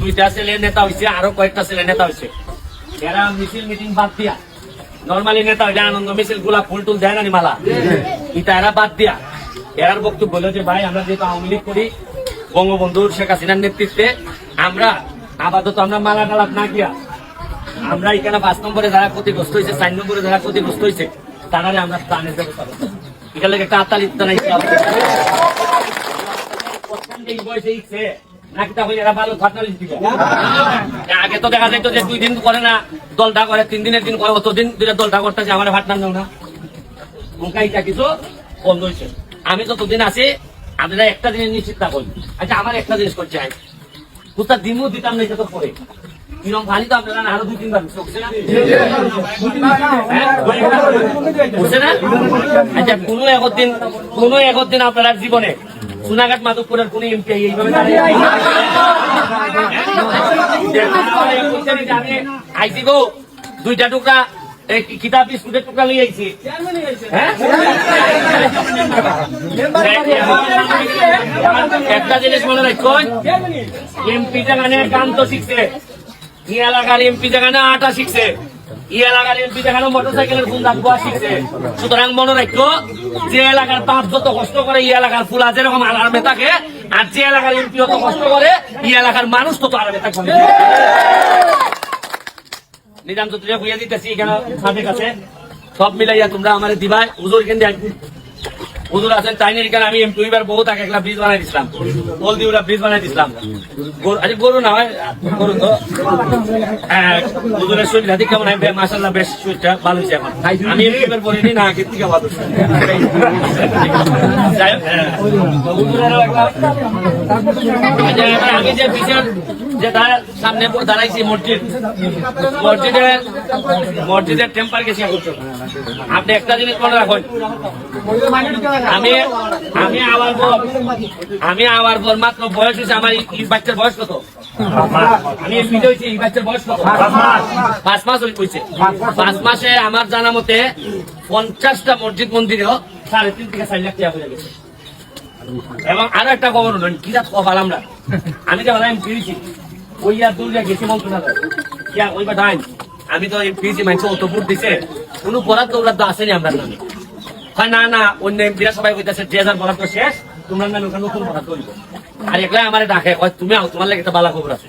দুইটা ছেলে নেতা আরও কয়েকটা ছেলে নেতা এরা মিছিল মিটিং বাদ দিয়া নেতা আনন্দ মিছিল ফুল টুল মালা? এরা বাদ দিয়া। যে, ভাই, আমরা যেহেতু বঙ্গবন্ধু শেখ হাসিনার নেতৃত্বে, আমরা আপাতত আমরা মালা টালা না গিয়া আমরা এখানে পাঁচ নম্বরে যারা ক্ষতিগ্রস্ত হয়েছে চার নম্বরে যারা ক্ষতিগ্রস্ত হয়েছে তারারে আমরা ত্রাণের ব্যবস্থা এখানে একটা আত্মালিত নাই। তা ভালো দিন করে করে করে আমি যতদিন আছি একটা জিনিস নিশ্চিত থাকুন আচ্ছা আমার একটা জিনিস করছে আজ কোথা দিমু দিতাম না তো পরে। কিরম খালি তো আপনারা আরও দুই, তিনবার বুঝছে না? হ্যাঁ? আচ্ছা কোনো একদিন কোনো একদিন আপনারা জীবনে সোনাঘাট মাধবপুরের কোন এমপি আইসি গো, দুইটা টুকরা কিতাব বিস্কুটের টুকরা নিয়ে আইছি। হ্যাঁ? একটা জিনিস মনে রাখো এমপি জাগানে গান তো শিখছে। ই এলাকার এমপি জাগানে আটা শিখছে। ই এলাকার এমপি জাগানে মোটরসাইকেলের ফুল দাগুয়া শিখছে। সুতরাং মনে রাখো যে এলাকার বাপ যত কষ্ট করে ই এলাকার ফুলা যেরকম আরামে থাকে আর যে এলাকার এমপি অত কষ্ট করে ই এলাকার মানুষ তত আরামে থাকবে নিজাম চৌধুরী হুইয়া দিতেছি এখানে ছাদের কাছে। সব মিলাইয়া তোমরা আমার দিবাই। হুজুর কেন্দ্রে হুজুর আছেন চাইনি এখানে আমি এবার বহুত আগে একটা ব্রিজ বানাই দিছিলাম। বল দিয়ে ব্রিজ বানাই দিছিলাম। আরে গরু না হয় গরু তো। হ্যাঁ, হুজুরের শরীর হাতি কেমন? আমি মাসাল্লাহ বেশ শরীরটা ভালো হয়েছে এখন। আমি এমপি এবার পড়িনি না আগের থেকে ভালো হ্যাঁ, একটা- আমি যে পিছন যে দাঁড়া- সামনে দাঁড়াইছি মসজিদ। মসজিদের মসজিদের টেম্পার গেছি আপনি একটা জিনিস মনে রাখুন। আমি আমি আবার পর আমি আবার পর মাত্র বয়স হয়েছে আমার এই- বাচ্চার বয়স কত? আমি এই হয়েছি এই বাচ্চার বয়স কত? পাঁচ মাস। হয়েছে পাঁচ মাসে আমার জানা মতে পঞ্চাশটা মসজিদ মন্দিরেও সাড়ে তিন থেকে চার লাখ টাকা হয়ে গেছে। এবং আরও একটা খবর হলো কি আমরা। আমি যে বললাম ফিরেছি ওই আর দূরে গেছি মন্ত্রণালয় ইয়া আমি তো ফিরেছি মানুষ অত ভোট দিছে। কোনো বরাদ্দ ওরাদ্দ আসেনি আমরা নামে। হয়, না না, অন্য এমপিরা সবাই কইতাছে, যে হাজার বরাদ্দ শেষ, তোমরা নামে নতুন বরাদ্দ হইব। আর একলাই আমার ডাকে হয় তুমি তোমার লাগে একটা বালা খবর আছে।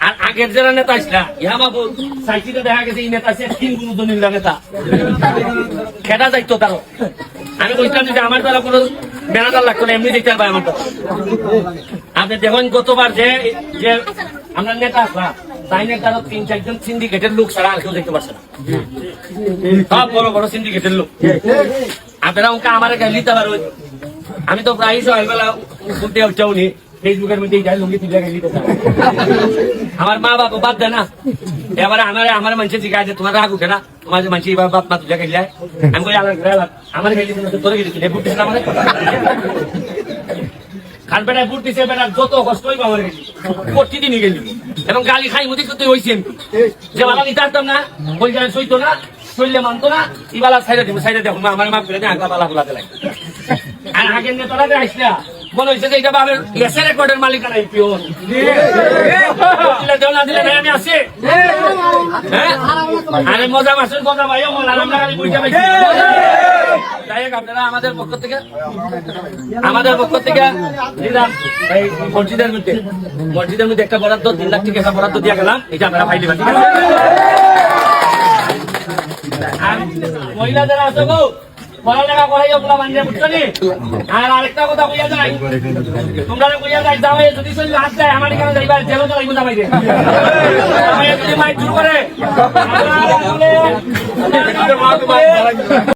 আর আগের নেতা দেখা গেছে নেতা খেটা যাইতো আমি বলছিলাম যে আমার দ্বারা কোনো লাগতো না, এমনি দেখতে পাই আমার আপনি দেখুন, গতবার যে আমরা নেতা আসলাম তাই নেতারা তিন চারজন সিন্ডিকেটের লোক ছাড়া আর কেউ দেখতে পাচ্ছে না সব বড় বড় সিন্ডিকেটের লোক আপনারা ওকে আমার গাড়ি দিতে পারো আমি তো প্রায় সকালবেলা বলতে হচ্ছেও নি ফেসবুকের মধ্যে যাই লুঙ্গি তুলে গাড়ি দিতে চাই। আমার মা বাবা বাদ দেয় না এবারে আমার আমার মানুষে জিজ্ঞাসা যে তোমার রাগ উঠে না তোমার যে মানুষ এবার বাপ মা তুলে গাড়ি যায় আমি বলি আমার ঘরে আলাদা। আমার গাড়ি দিতে তোর গাড়ি দিতে বুট দিস না মানে খান বেটায় বুট দিছে বেটার যত কষ্ট হইব আমার গেলি প্রতিদিনই গেলি এবং গালি খাই মুদি করতে হয়েছে যে বালা নিতে পারতাম না ওই যে সইতো না শরীরে মানতো না ইবালা সাইডে দিব সাইডে দেখো আমার মাপ করে আগলা বালা গুলাতে লাগে আর আগের নেতারা আসলা হয়েছে যে এটা রেকর্ডের মালিক নাই পিওন দিলে দেও না, দিলে আমি আসি হ্যাঁ? আরে মজা মন আমরা খালি যাই হোক আমাদের পক্ষ থেকে, আমাদের পক্ষ থেকে একটা বরাদ্দ, তিন লাখ টাকা বরাদ্দ দিয়ে গেলাম। এটা আপনারা ফাইলি আর মহিলা যারা আছে পড়ালেখা করাইও পোলা বান্ধে বুঝছ আর আরেকটা কথা কইয়া যায় তোমরা কইয়া যায় যাও যদি চলি হাত যায় আমার এখানে যাইবার জেলো তো লাগবে যাবাই যদি মাইক শুরু করে